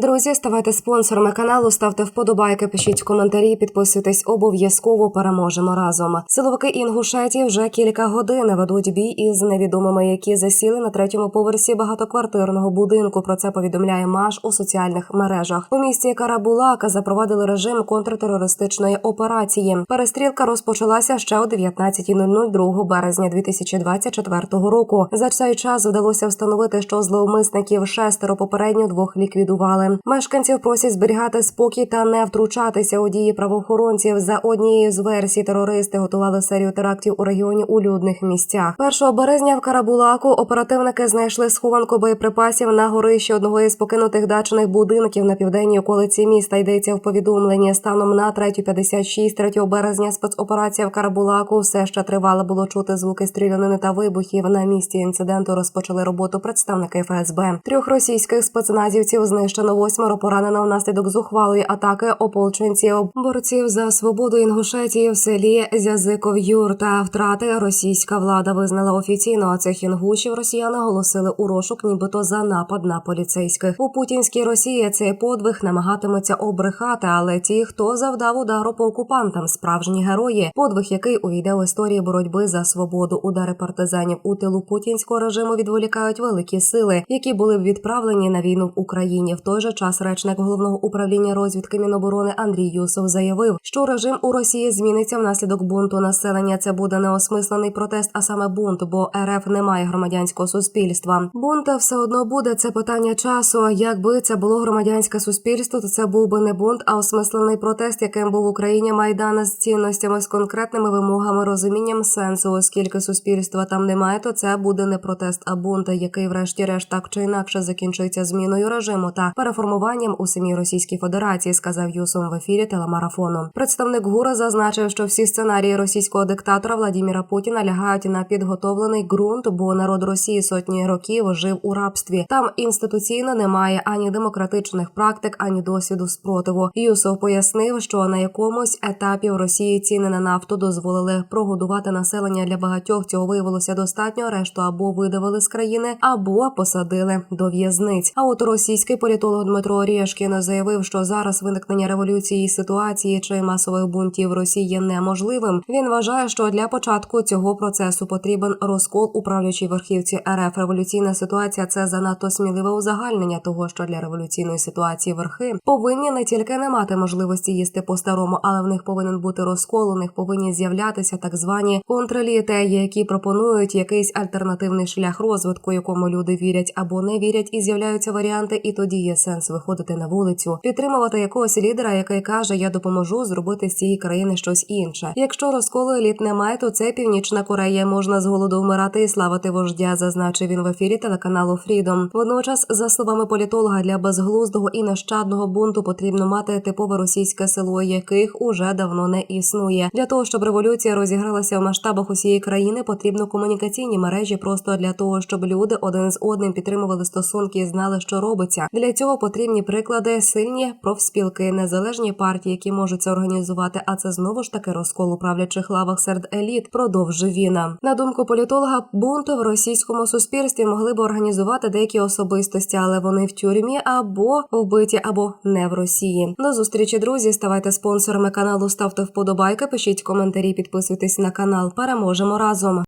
Друзі, ставайте спонсорами каналу, ставте вподобайки, пишіть коментарі, підписуйтесь обов'язково. Переможемо разом. Силовики Інгушетії вже кілька годин ведуть бій із невідомими, які засіли на третьому поверсі багатоквартирного будинку. Про це повідомляє МАШ у соціальних мережах. У місті Карабулака запровадили режим контртерористичної операції. Перестрілка розпочалася ще о 19.00 2 березня 2024 року. За цей час вдалося встановити, що зловмисників шестеро попередньо двох ліквідували. Мешканців просять зберігати спокій та не втручатися у дії правоохоронців. За однією з версій терористи готували серію терактів у регіоні у людних місцях. 1 березня в Карабулаку оперативники знайшли схованку боєприпасів на горищі одного із покинутих дачних будинків на південній околиці міста. Йдеться в повідомленні. Станом на 3.56 3 березня спецоперація в Карабулаку все ще тривала. Було чути звуки стрілянини та вибухів. На місці інциденту розпочали роботу представники ФСБ. Трьох російських спецназівців знищено восьмеро поранено внаслідок зухвалої атаки ополченців борців за свободу Інгушетії в селі Зязиков Юрта. Втрати російська влада визнала офіційно. А цих інгушів росіяни оголосили у розшук, нібито за напад на поліцейських у путінській Росії. Цей подвиг намагатиметься обрехати, але ті, хто завдав удару по окупантам, справжні герої, подвиг, який увійде в історії боротьби за свободу. Удари партизанів у тилу путінського режиму відволікають великі сили, які були б відправлені на війну в Україні. В той же час речник головного управління розвідки Міноборони Андрій Юсов заявив, що режим у Росії зміниться внаслідок бунту населення. Це буде неосмислений протест, а саме бунт, бо РФ не має громадянського суспільства. Бунт все одно буде це питання часу. Якби це було громадянське суспільство, то це був би не бунт, а осмислений протест, яким був в Україні майдан з цінностями з конкретними вимогами, розумінням сенсу. Оскільки суспільства там немає, то це буде не протест, а бунт, який, врешті-решт, так чи інакше закінчується зміною режиму та переформуванням у самій Російській Федерації, сказав Юсом в ефірі телемарафону. Представник ГУРа зазначив, що всі сценарії російського диктатора Владіміра Путіна лягають на підготовлений ґрунт, бо народ Росії сотні років жив у рабстві. Там інституційно немає ані демократичних практик, ані досвіду спротиву. Юсов пояснив, що на якомусь етапі в Росії ціни на нафту дозволили прогодувати населення для багатьох. Цього виявилося достатньо. Решту або видавили з країни, або посадили до в'язниць. А от російський політолог Дмитро Орєшкін заявив, що зараз виникнення революції ситуації чи масових бунтів Росії є неможливим. Він вважає, що для початку цього процесу потрібен розкол управлячій верхівці РФ. Революційна ситуація це занадто сміливе узагальнення того, що для революційної ситуації верхи повинні не тільки не мати можливості їсти по-старому, але в них повинен бути розкол. У них повинні з'являтися так звані контрелітеї, які пропонують якийсь альтернативний шлях розвитку, якому люди вірять або не вірять, і з'являються варіанти. І тоді є сенс виходити на вулицю, підтримувати якогось лідера, який каже: Я допоможу зробити з цієї країни щось інше. Якщо розколу еліт немає, то це північна Корея можна з голоду вмирати і славити вождя, зазначив він в ефірі телеканалу Фрідом. Водночас, за словами політолога, для безглуздого і нещадного бунту потрібно мати типове російське село, яких уже давно не існує. Для того щоб революція розігралася в масштабах усієї країни, потрібно комунікаційні мережі просто для того, щоб люди один з одним підтримували стосунки і знали, що робиться. Для потрібні приклади, сильні профспілки, незалежні партії, які можуть це організувати. А це знову ж таки розкол у правлячих лавах серед еліт. Продовжив він. На думку політолога, бунти в російському суспільстві могли б організувати деякі особистості, але вони в тюрмі або вбиті, або не в Росії. До зустрічі, друзі. Ставайте спонсорами каналу, ставте вподобайки, пишіть коментарі, підписуйтесь на канал. Переможемо разом.